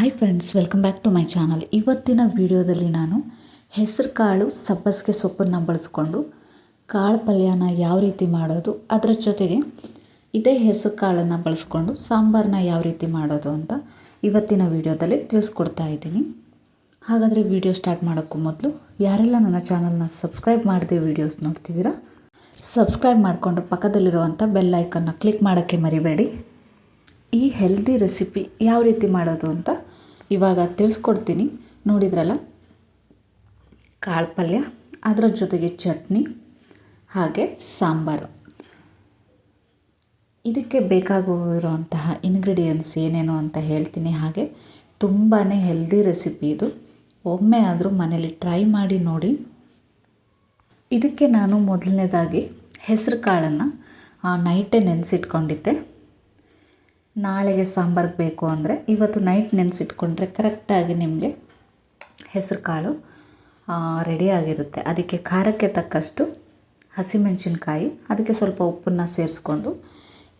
Hi friends welcome back to my channel ಇವತ್ತಿನ ವಿಡಿಯೋದಲ್ಲಿ ನಾನು ಹೆಸರು ಕಾಳು ಸಬ್ಬಸಿಗೆ ಸೊಪ್ಪನ್ನು ಬಳಸ್ಕೊಂಡು ಕಾಳು ಪಲ್ಯನ ಯಾವ ರೀತಿ ಮಾಡೋದು, ಅದರ ಜೊತೆಗೆ ಇದೇ ಹೆಸರು ಕಾಳನ್ನು ಬಳಸ್ಕೊಂಡು ಸಾಂಬಾರನ್ನ ಯಾವ ರೀತಿ ಮಾಡೋದು ಅಂತ ಇವತ್ತಿನ ವಿಡಿಯೋದಲ್ಲಿ ತಿಳಿಸ್ಕೊಡ್ತಾ ಇದ್ದೀನಿ. ಹಾಗಾದರೆ ವಿಡಿಯೋ ಸ್ಟಾರ್ಟ್ ಮಾಡೋಕ್ಕೂ ಮೊದಲು ಯಾರೆಲ್ಲ ನನ್ನ ಚಾನಲ್ನ ಸಬ್ಸ್ಕ್ರೈಬ್ ಮಾಡಿದೆ ವಿಡಿಯೋಸ್ ನೋಡ್ತಿದ್ದೀರಾ, ಸಬ್ಸ್ಕ್ರೈಬ್ ಮಾಡಿಕೊಂಡು ಪಕ್ಕದಲ್ಲಿರುವಂಥ ಬೆಲ್ ಐಕನ್ನ ಕ್ಲಿಕ್ ಮಾಡೋಕ್ಕೆ ಮರಿಬೇಡಿ. ಈ ಹೆಲ್ದಿ ರೆಸಿಪಿ ಯಾವ ರೀತಿ ಮಾಡೋದು ಅಂತ ಇವಾಗ ತಿಳಿಸ್ಕೊಡ್ತೀನಿ. ನೋಡಿದ್ರಲ್ಲ? ಕಾಳು ಪಲ್ಯ, ಅದರ ಜೊತೆಗೆ ಚಟ್ನಿ, ಹಾಗೆ ಸಾಂಬಾರು. ಇದಕ್ಕೆ ಬೇಕಾಗಿರುವಂತಹ ಇಂಗ್ರೀಡಿಯೆಂಟ್ಸ್ ಏನೇನು ಅಂತ ಹೇಳ್ತೀನಿ ಹಾಗೆ. ತುಂಬಾ ಹೆಲ್ದಿ ರೆಸಿಪಿ ಇದು. ಒಮ್ಮೆ ಆದರೂ ಮನೇಲಿ ಟ್ರೈ ಮಾಡಿ ನೋಡಿ. ಇದಕ್ಕೆ ನಾನು ಮೊದಲನೇದಾಗಿ ಹೆಸರು ಕಾಳನ್ನು ನೈಟೇ ನೆನೆಸಿಟ್ಕೊಂಡಿದ್ದೆ. ನಾಳೆಗೆ ಸಾಂಬಾರ್ಗೆ ಬೇಕು ಅಂದರೆ ಇವತ್ತು ನೈಟ್ ನೆನೆಸಿಟ್ಕೊಂಡ್ರೆ ಕರೆಕ್ಟಾಗಿ ನಿಮಗೆ ಹೆಸರು ಕಾಳು ರೆಡಿಯಾಗಿರುತ್ತೆ ಅದಕ್ಕೆ ಖಾರಕ್ಕೆ ತಕ್ಕಷ್ಟು ಹಸಿಮೆಣಸಿನ್ಕಾಯಿ, ಅದಕ್ಕೆ ಸ್ವಲ್ಪ ಉಪ್ಪನ್ನು ಸೇರಿಸ್ಕೊಂಡು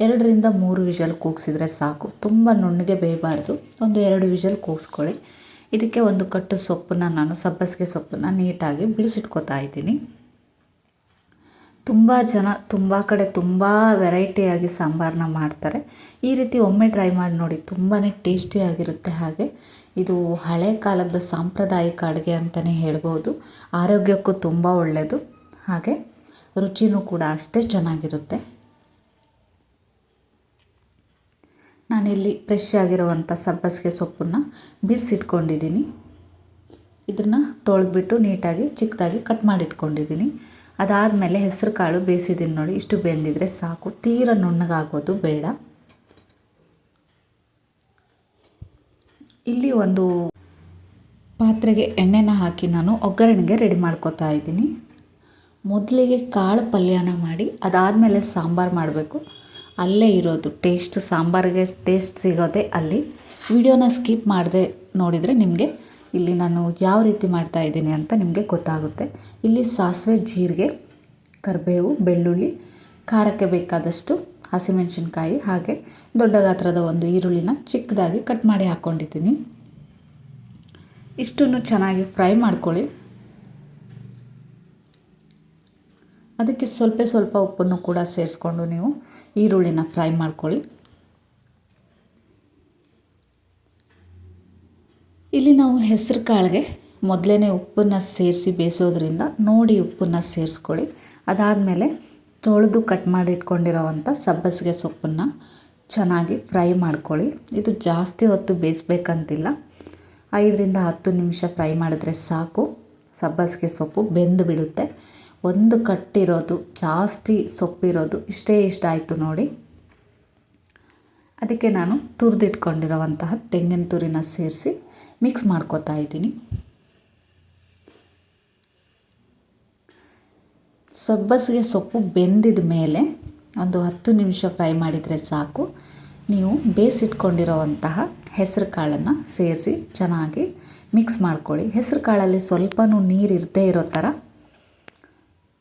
ಎರಡರಿಂದ ಮೂರು ವಿಷಲ್ ಕೂಗಿಸಿದ್ರೆ ಸಾಕು. ತುಂಬ ನುಣ್ಣಗೆ ಬೇಯಬಾರ್ದು. ಒಂದು ಎರಡು ವಿಷಲ್ ಕೂಗಿಸ್ಕೊಳ್ಳಿ. ಇದಕ್ಕೆ ಒಂದು ಕಟ್ಟು ಸೊಪ್ಪನ್ನು ನಾನು ಸಬ್ಬಸಿಗೆ ಸೊಪ್ಪನ್ನು ನೀಟಾಗಿ ಬಿಡಿಸಿಟ್ಕೋತಾ ಇದ್ದೀನಿ. ತುಂಬ ಜನ ತುಂಬ ಕಡೆ ತುಂಬ ವೆರೈಟಿಯಾಗಿ ಸಾಂಬಾರನ್ನ ಮಾಡ್ತಾರೆ. ಈ ರೀತಿ ಒಮ್ಮೆ ಟ್ರೈ ಮಾಡಿ ನೋಡಿ ತುಂಬಾ ಟೇಸ್ಟಿಯಾಗಿರುತ್ತೆ ಹಾಗೆ. ಇದು ಹಳೆ ಕಾಲದ ಸಾಂಪ್ರದಾಯಿಕ ಅಡುಗೆ ಅಂತಲೇ ಹೇಳ್ಬೋದು. ಆರೋಗ್ಯಕ್ಕೂ ತುಂಬ ಒಳ್ಳೆಯದು ಹಾಗೆ ರುಚಿನೂ ಕೂಡ ಅಷ್ಟೇ ಚೆನ್ನಾಗಿರುತ್ತೆ. ನಾನಿಲ್ಲಿ ಫ್ರೆಶ್ ಆಗಿರುವಂಥ ಸಬ್ಬಸಿಗೆ ಸೊಪ್ಪನ್ನು ಬಿಡಿಸಿಟ್ಕೊಂಡಿದ್ದೀನಿ. ಇದನ್ನು ತೊಳೆದ್ಬಿಟ್ಟು ನೀಟಾಗಿ ಚಿಕ್ಕದಾಗಿ ಕಟ್ ಮಾಡಿಟ್ಕೊಂಡಿದ್ದೀನಿ. ಅದಾದಮೇಲೆ ಹೆಸರು ಕಾಳು ಬೇಯಿಸಿದ್ದೀನಿ ನೋಡಿ. ಇಷ್ಟು ಬೆಂದಿದ್ರೆ ಸಾಕು. ತೀರ ನುಣ್ಣಗಾಗೋದು ಬೇಡ. ಇಲ್ಲಿ ಒಂದು ಪಾತ್ರೆಗೆ ಎಣ್ಣೆನ ಹಾಕಿ ನಾನು ಒಗ್ಗರಣೆಗೆ ರೆಡಿ ಮಾಡ್ಕೋತಾ ಇದ್ದೀನಿ. ಮೊದಲಿಗೆ ಕಾಳು ಪಲ್ಯನ ಮಾಡಿ, ಅದಾದಮೇಲೆ ಸಾಂಬಾರು ಮಾಡಬೇಕು. ಅಲ್ಲೇ ಇರೋದು ಟೇಸ್ಟ್ ಸಾಂಬಾರಿಗೆ ಟೇಸ್ಟ್ ಸಿಗೋದೇ ಅಲ್ಲಿ. ವಿಡಿಯೋನ ಸ್ಕಿಪ್ ಮಾಡದೆ ನೋಡಿದರೆ ನಿಮಗೆ ಇಲ್ಲಿ ನಾನು ಯಾವ ರೀತಿ ಮಾಡ್ತಾ ಇದ್ದೀನಿ ಅಂತ ನಿಮಗೆ ಗೊತ್ತಾಗುತ್ತೆ. ಇಲ್ಲಿ ಸಾಸಿವೆ, ಜೀರಿಗೆ, ಕರಿಬೇವು, ಬೆಳ್ಳುಳ್ಳಿ, ಖಾರಕ್ಕೆ ಬೇಕಾದಷ್ಟು ಹಸಿಮೆಣಸಿನ್ಕಾಯಿ ಹಾಗೆ ದೊಡ್ಡ ಗಾತ್ರದ ಒಂದು ಈರುಳ್ಳಿನ ಚಿಕ್ಕದಾಗಿ ಕಟ್ ಮಾಡಿ ಹಾಕ್ಕೊಂಡಿದ್ದೀನಿ ಇಷ್ಟನ್ನು ಚೆನ್ನಾಗಿ ಫ್ರೈ ಮಾಡ್ಕೊಳ್ಳಿ. ಅದಕ್ಕೆ ಸ್ವಲ್ಪ ಸ್ವಲ್ಪ ಉಪ್ಪನ್ನು ಕೂಡ ಸೇರಿಸ್ಕೊಂಡು ನೀವು ಈರುಳ್ಳಿನ ಫ್ರೈ ಮಾಡ್ಕೊಳ್ಳಿ. ಇಲ್ಲಿ ನಾವು ಹೆಸರು ಕಾಳಿಗೆ ಮೊದಲೇ ಉಪ್ಪನ್ನು ಸೇರಿಸಿ ಬೇಯಿಸೋದ್ರಿಂದ ನೋಡಿ ಉಪ್ಪನ್ನು ಸೇರಿಸ್ಕೊಳ್ಳಿ. ಅದಾದಮೇಲೆ ತೊಳೆದು ಕಟ್ ಮಾಡಿ ಇಟ್ಕೊಂಡಿರೋವಂಥ ಸಬ್ಬಸಿಗೆ ಸೊಪ್ಪನ್ನು ಚೆನ್ನಾಗಿ ಫ್ರೈ ಮಾಡ್ಕೊಳ್ಳಿ. ಇದು ಜಾಸ್ತಿ ಹೊತ್ತು ಬೇಯಿಸ್ಬೇಕಂತಿಲ್ಲ. ಐದರಿಂದ ಹತ್ತು ನಿಮಿಷ ಫ್ರೈ ಮಾಡಿದ್ರೆ ಸಾಕು. ಸಬ್ಬಸಿಗೆ ಸೊಪ್ಪು ಬೆಂದು ಬಿಡುತ್ತೆ. ಒಂದು ಕಟ್ಟಿರೋದು ಜಾಸ್ತಿ ಸೊಪ್ಪಿರೋದು ಇಷ್ಟೇ ಇಷ್ಟ ಆಯಿತು ನೋಡಿ. ಅದಕ್ಕೆ ನಾನು ತುರಿದಿಟ್ಕೊಂಡಿರೋವಂತಹ ತೆಂಗಿನ ತುರಿನ ಸೇರಿಸಿ ಮಿಕ್ಸ್ ಮಾಡ್ಕೋತಾ ಇದ್ದೀನಿ. ಸಬ್ಬಸಿಗೆ ಸೊಪ್ಪು ಬೆಂದಿದ ಮೇಲೆ ಒಂದು ಹತ್ತು ನಿಮಿಷ ಫ್ರೈ ಮಾಡಿದರೆ ಸಾಕು. ನೀವು ಬೇಯಿಸಿಟ್ಕೊಂಡಿರೋವಂತಹ ಹೆಸರು ಕಾಳನ್ನು ಸೇರಿಸಿ ಚೆನ್ನಾಗಿ ಮಿಕ್ಸ್ ಮಾಡ್ಕೊಳ್ಳಿ. ಹೆಸರು ಕಾಳಲ್ಲಿ ಸ್ವಲ್ಪನೂ ನೀರು ಇರದೇ ಇರೋ ಥರ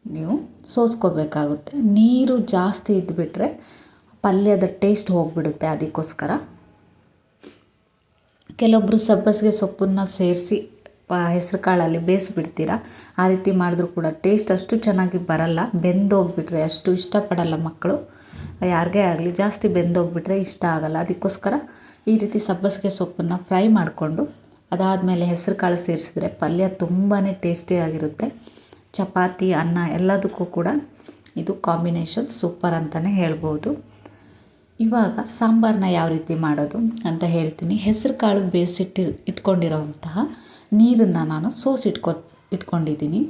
ನೀವು ಸೋಸ್ಕೋಬೇಕಾಗುತ್ತೆ. ನೀರು ಜಾಸ್ತಿ ಇದ್ದುಬಿಟ್ರೆ ಪಲ್ಯದ ಟೇಸ್ಟ್ ಹೋಗಿಬಿಡುತ್ತೆ ಅದಕ್ಕೋಸ್ಕರ. ಕೆಲವೊಬ್ಬರು ಸಬ್ಬಸಿಗೆ ಸೊಪ್ಪನ್ನು ಸೇರಿಸಿ ಹೆಸರು ಕಾಳಲ್ಲಿ ಬೇಯಿಸ್ಬಿಡ್ತೀರ? ಆ ರೀತಿ ಮಾಡಿದ್ರೂ ಕೂಡ ಟೇಸ್ಟ್ ಅಷ್ಟು ಚೆನ್ನಾಗಿ ಬರಲ್ಲ. ಬೆಂದೋಗ್ಬಿಟ್ರೆ ಅಷ್ಟು ಇಷ್ಟಪಡಲ್ಲ ಮಕ್ಕಳು. ಯಾರಿಗೇ ಆಗಲಿ ಜಾಸ್ತಿ ಬೆಂದೋಗ್ಬಿಟ್ರೆ ಇಷ್ಟ ಆಗಲ್ಲ. ಅದಕ್ಕೋಸ್ಕರ ಈ ರೀತಿ ಸಬ್ಬಸಿಗೆ ಸೊಪ್ಪನ್ನು ಫ್ರೈ ಮಾಡಿಕೊಂಡು, ಅದಾದಮೇಲೆ ಹೆಸರು ಕಾಳು ಸೇರಿಸಿದ್ರೆ ಪಲ್ಯ ತುಂಬಾ ಟೇಸ್ಟಿಯಾಗಿರುತ್ತೆ ಚಪಾತಿ, ಅನ್ನ ಎಲ್ಲದಕ್ಕೂ ಕೂಡ ಇದು ಕಾಂಬಿನೇಷನ್ ಸೂಪರ್ ಅಂತಲೇ ಹೇಳ್ಬೋದು. ಇವಾಗ ಸಾಂಬಾರನ್ನ ಯಾವ ರೀತಿ ಮಾಡೋದು ಅಂತ ಹೇಳ್ತೀನಿ. ಹೆಸರು ಕಾಳು ಬೇಯಿಸಿಟ್ಟು ಇಟ್ಕೊಂಡಿರೋವಂತಹ ನೀರನ್ನು ನಾನು ಸೋಸಿಟ್ಕೊ ಇಟ್ಕೊಂಡಿದ್ದೀನಿ.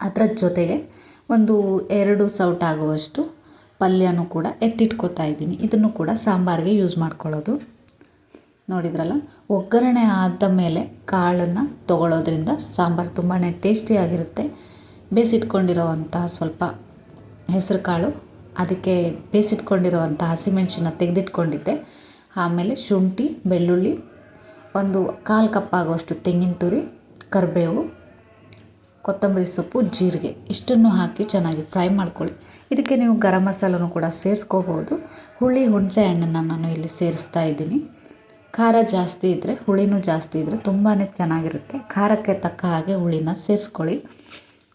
ಅದರ ಜೊತೆಗೆ ಒಂದು ಎರಡು ಸೌಟ್ ಆಗುವಷ್ಟು ಪಲ್ಯನೂ ಕೂಡ ಎತ್ತಿಟ್ಕೋತಾ ಇದ್ದೀನಿ. ಇದನ್ನು ಕೂಡ ಸಾಂಬಾರಿಗೆ ಯೂಸ್ ಮಾಡ್ಕೊಳ್ಳೋದು. ನೋಡಿದ್ರಲ್ಲ, ಒಗ್ಗರಣೆ ಆದ ಮೇಲೆ ಕಾಳನ್ನು ತೊಗೊಳ್ಳೋದ್ರಿಂದ ಸಾಂಬಾರು ತುಂಬಾ ಟೇಸ್ಟಿಯಾಗಿರುತ್ತೆ. ಬೇಯಿಸಿಟ್ಕೊಂಡಿರೋವಂತಹ ಸ್ವಲ್ಪ ಹೆಸರು ಕಾಳು ಅದಕ್ಕೆ ಬೇಯಿಸಿಟ್ಕೊಂಡಿರುವಂಥ ಹಸಿಮೆಣಸಿನ ತೆಗೆದಿಟ್ಕೊಂಡಿದ್ದೆ. ಆಮೇಲೆ ಶುಂಠಿ, ಬೆಳ್ಳುಳ್ಳಿ, ಒಂದು ಕಾಲು ಕಪ್ ಆಗುವಷ್ಟು ತೆಂಗಿನ ತುರಿ, ಕರಿಬೇವು, ಕೊತ್ತಂಬರಿ ಸೊಪ್ಪು, ಜೀರಿಗೆ ಇಷ್ಟನ್ನು ಹಾಕಿ ಚೆನ್ನಾಗಿ ಫ್ರೈ ಮಾಡ್ಕೊಳ್ಳಿ. ಇದಕ್ಕೆ ನೀವು ಗರಂ ಮಸಾಲನೂ ಕೂಡ ಸೇರಿಸ್ಕೋಬೋದು. ಹುಳಿ, ಹುಣಸೆ ಹಣ್ಣನ್ನು ನಾನು ಇಲ್ಲಿ ಸೇರಿಸ್ತಾ ಇದ್ದೀನಿ. ಖಾರ ಜಾಸ್ತಿ ಇದ್ದರೆ ಹುಳಿನೂ ಜಾಸ್ತಿ ಇದ್ದರೆ ತುಂಬಾ ಚೆನ್ನಾಗಿರುತ್ತೆ. ಖಾರಕ್ಕೆ ತಕ್ಕ ಹಾಗೆ ಹುಳಿನ ಸೇರಿಸ್ಕೊಳ್ಳಿ.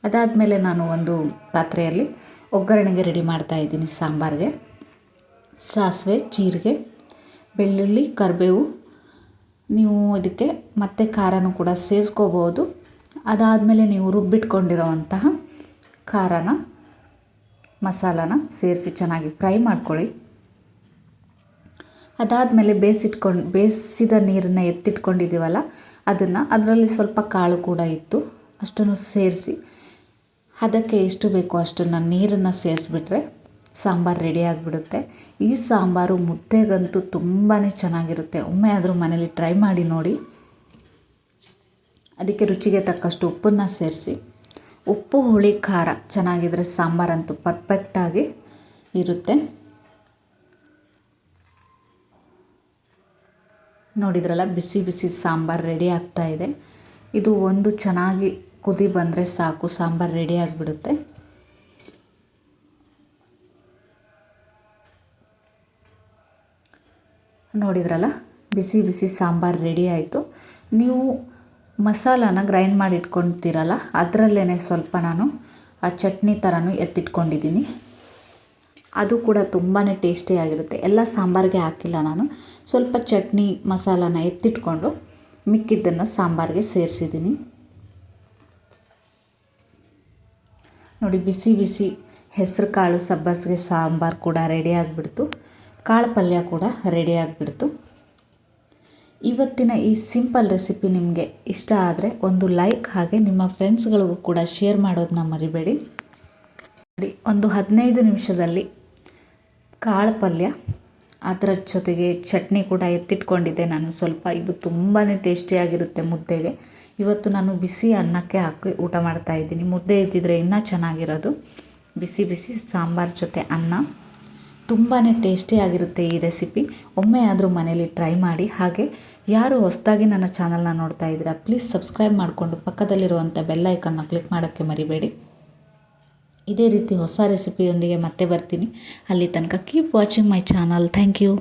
ಅದಾದಮೇಲೆ ನಾನು ಒಂದು ಪಾತ್ರೆಯಲ್ಲಿ ಒಗ್ಗರಣೆಗೆ ರೆಡಿ ಮಾಡ್ತಾ ಇದ್ದೀನಿ ಸಾಂಬಾರಿಗೆ. ಸಾಸಿವೆ, ಜೀರಿಗೆ, ಬೆಳ್ಳುಳ್ಳಿ, ಕರಿಬೇವು. ನೀವು ಇದಕ್ಕೆ ಮತ್ತೆ ಖಾರನೂ ಕೂಡ ಸೇರಿಸ್ಕೋಬೋದು. ಅದಾದಮೇಲೆ ನೀವು ರುಬ್ಬಿಟ್ಕೊಂಡಿರೋವಂತಹ ಖಾರನ, ಮಸಾಲಾನ ಸೇರಿಸಿ ಚೆನ್ನಾಗಿ ಫ್ರೈ ಮಾಡ್ಕೊಳ್ಳಿ. ಅದಾದಮೇಲೆ ಬೇಯಿಸಿಟ್ಕೊಂಡು, ಬೇಯಿಸಿದ ನೀರನ್ನು ಎತ್ತಿಟ್ಕೊಂಡಿದ್ದೀವಲ್ಲ, ಅದನ್ನು ಅದರಲ್ಲಿ ಸ್ವಲ್ಪ ಕಾಳು ಕೂಡ ಇತ್ತು ಅಷ್ಟನ್ನು ಸೇರಿಸಿ ಅದಕ್ಕೆ ಎಷ್ಟು ಬೇಕೋ ಅಷ್ಟನ್ನು ನೀರನ್ನು ಸೇರಿಸ್ಬಿಟ್ರೆ ಸಾಂಬಾರು ರೆಡಿ ಆಗಿಬಿಡುತ್ತೆ. ಈ ಸಾಂಬಾರು ಮುದ್ದೆಗಂತೂ ತುಂಬಾ ಚೆನ್ನಾಗಿರುತ್ತೆ. ಒಮ್ಮೆ ಆದರೂ ಮನೇಲಿ ಟ್ರೈ ಮಾಡಿ ನೋಡಿ. ಅದಕ್ಕೆ ರುಚಿಗೆ ತಕ್ಕಷ್ಟು ಉಪ್ಪನ್ನು ಸೇರಿಸಿ. ಉಪ್ಪು, ಹುಳಿ, ಖಾರ ಚೆನ್ನಾಗಿದ್ರೆ ಸಾಂಬಾರಂತೂ ಪರ್ಫೆಕ್ಟಾಗಿ ಇರುತ್ತೆ. ನೋಡಿದ್ರಲ್ಲ, ಬಿಸಿ ಬಿಸಿ ಸಾಂಬಾರು ರೆಡಿ ಆಗ್ತಾ ಇದೆ. ಇದು ಒಂದು ಚೆನ್ನಾಗಿ ಕುದಿ ಬಂದರೆ ಸಾಕು, ಸಾಂಬಾರು ರೆಡಿ ಆಗಿಬಿಡುತ್ತೆ. ನೋಡಿದ್ರಲ್ಲ, ಬಿಸಿ ಬಿಸಿ ಸಾಂಬಾರು ರೆಡಿ ಆಯಿತು. ನೀವು ಮಸಾಲಾನ ಗ್ರೈಂಡ್ ಮಾಡಿ ಇಟ್ಕೊಳ್ತೀರಲ್ಲ ಅದರಲ್ಲೇ ಸ್ವಲ್ಪ ನಾನು ಆ ಚಟ್ನಿ ಥರನೂ ಎತ್ತಿಟ್ಕೊಂಡಿದ್ದೀನಿ. ಅದು ಕೂಡ ತುಂಬಾ ಟೇಸ್ಟಿಯಾಗಿರುತ್ತೆ ಎಲ್ಲ ಸಾಂಬಾರಿಗೆ ಹಾಕಿಲ್ಲ ನಾನು. ಸ್ವಲ್ಪ ಚಟ್ನಿ ಮಸಾಲಾನ ಎತ್ತಿಟ್ಕೊಂಡು ಮಿಕ್ಕಿದ್ದನ್ನು ಸಾಂಬಾರಿಗೆ ಸೇರಿಸಿದ್ದೀನಿ. ನೋಡಿ, ಬಿಸಿ ಬಿಸಿ ಹೆಸರು ಕಾಳು ಸಬ್ಬಸಿಗೆ ಸಾಂಬಾರು ಕೂಡ ರೆಡಿ ಆಗಿಬಿಡ್ತು. ಕಾಳು ಪಲ್ಯ ಕೂಡ ರೆಡಿ ಆಗಿಬಿಡ್ತು. ಇವತ್ತಿನ ಈ ಸಿಂಪಲ್ ರೆಸಿಪಿ ನಿಮಗೆ ಇಷ್ಟ ಆದರೆ ಒಂದು ಲೈಕ್ ಹಾಗೆ ನಿಮ್ಮ ಫ್ರೆಂಡ್ಸ್ಗಳಿಗೂ ಕೂಡ ಶೇರ್ ಮಾಡೋದನ್ನ ಮರಿಬೇಡಿ. ನೋಡಿ, ಒಂದು ಹದಿನೈದು ನಿಮಿಷದಲ್ಲಿ ಕಾಳು ಪಲ್ಯ, ಅದರ ಜೊತೆಗೆ ಚಟ್ನಿ ಕೂಡ ಎತ್ತಿಟ್ಕೊಂಡಿದ್ದೆ ನಾನು. ಸ್ವಲ್ಪ, ಇದು ತುಂಬಾ ಟೇಸ್ಟಿಯಾಗಿರುತ್ತೆ ಮುದ್ದೆಗೆ. ಇವತ್ತು ನಾನು ಬಿಸಿ ಅನ್ನಕ್ಕೆ ಹಾಕಿ ಊಟ ಮಾಡ್ತಾ ಇದ್ದೀನಿ. ಮುದ್ದೆ ಇದ್ದಿದ್ರೆ ಇನ್ನೂ ಚೆನ್ನಾಗಿರೋದು. ಬಿಸಿ ಬಿಸಿ ಸಾಂಬಾರು ಜೊತೆ ಅನ್ನ. ತುಂಬಾ ಟೇಸ್ಟಿಯಾಗಿರುತ್ತೆ ಈ ರೆಸಿಪಿ. ಒಮ್ಮೆ ಆದರೂ ಮನೇಲಿ ಟ್ರೈ ಮಾಡಿ. ಹಾಗೆ ಯಾರು ಹೊಸದಾಗಿ ನನ್ನ ಚಾನಲ್ನ ನೋಡ್ತಾ ಇದ್ದೀರಾ, ಪ್ಲೀಸ್ ಸಬ್ಸ್ಕ್ರೈಬ್ ಮಾಡಿಕೊಂಡು ಪಕ್ಕದಲ್ಲಿರುವಂಥ ಬೆಲ್ಲೈಕನ್ನ ಕ್ಲಿಕ್ ಮಾಡೋಕ್ಕೆ ಮರಿಬೇಡಿ. ಇದೇ ರೀತಿ ಹೊಸ ರೆಸಿಪಿಯೊಂದಿಗೆ ಮತ್ತೆ ಬರ್ತೀನಿ. ಅಲ್ಲಿ ತನಕ keep watching my channel thank you